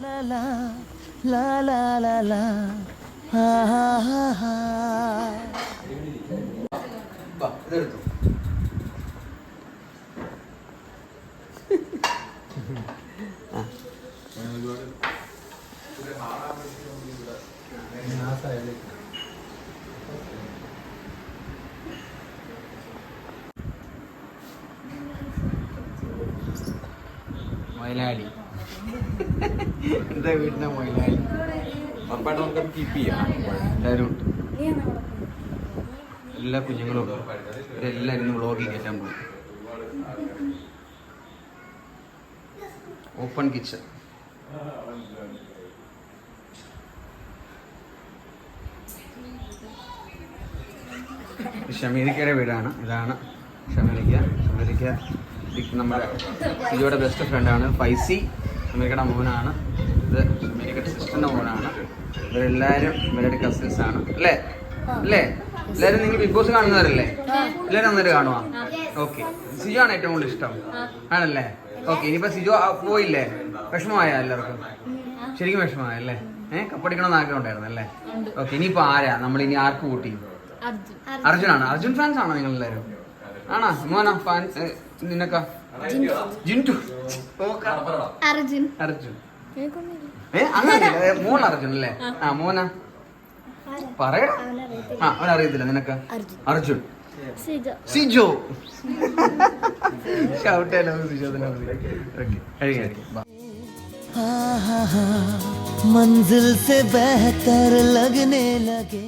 ലാ എന്താ വീട്ടിലെ മൊയിലാളി ഉറപ്പായിട്ട് നമുക്ക് കീപ്പ് ചെയ്യാം എല്ലാവരും എല്ലാ കുഞ്ഞുങ്ങളും ഉണ്ട്. എല്ലാവരും ഇന്ന് വ്ളോഗിങ് കയറ്റാൻ പോകും ഓപ്പൺ കിച്ചൺ ഷമീരിക്കയുടെ വീടാണ്. ഇതാണ് ഷമീരിക്ക ഇത് നമ്മുടെ സിജോയുടെ ബെസ്റ്റ് ഫ്രണ്ടാണ് ഫൈസി ഷമീരിക്കയുടെ മോനാണ്. ഇത് അമേരിക്കയുടെ സിസ്റ്ററിന്റെ മോനാണ്. ഇവരെല്ലാവരും ഇവരുടെ കസിൻസ് ആണ്. അല്ലേ? അല്ലേ? എല്ലാവരും നിങ്ങൾ ബിഗ് ബോസ് കാണുന്നവരല്ലേ? എല്ലാവരും അന്നേരം കാണുവാ? ഓക്കെ സിജു ആണ് ഏറ്റവും കൂടുതൽ ഇഷ്ടം. ആണല്ലേ? ഓക്കെ ഇനിയിപ്പോ സിജു പോയില്ലേ? വിഷമമായ എല്ലാവർക്കും? ശരിക്കും വിഷമമായല്ലേ ഏഹ് കപ്പടിക്കണമെന്ന് ആഗ്രഹം ഉണ്ടായിരുന്നു അല്ലേ? ഓക്കെ ഇനിയിപ്പോ ആരാ? നമ്മൾ ഇനി ആർക്ക് കൂട്ടി അർജുനാണ്. അർജുൻ ഫാൻസ് ആണോ നിങ്ങൾ എല്ലാവരും ആണോ? മോനാ ഫാൻസ് നിനക്ക ജിൻറ്റു ഓക്കാ. അർജുൻ അർജുൻ ഏ അങ്ങനെ മോൻ അർജുൻ അല്ലേ ആ മോന പറയടാ ആ അവൻ അറിയത്തില്ല നിനക്ക് അർജുൻ സിജോ സിജോ ഷൗട്ടല്ലോ സിജോ തന്നെ ഓക്കെ കഴിയും കഴിയും ബാ मंजिल से बेहतर लगने लगे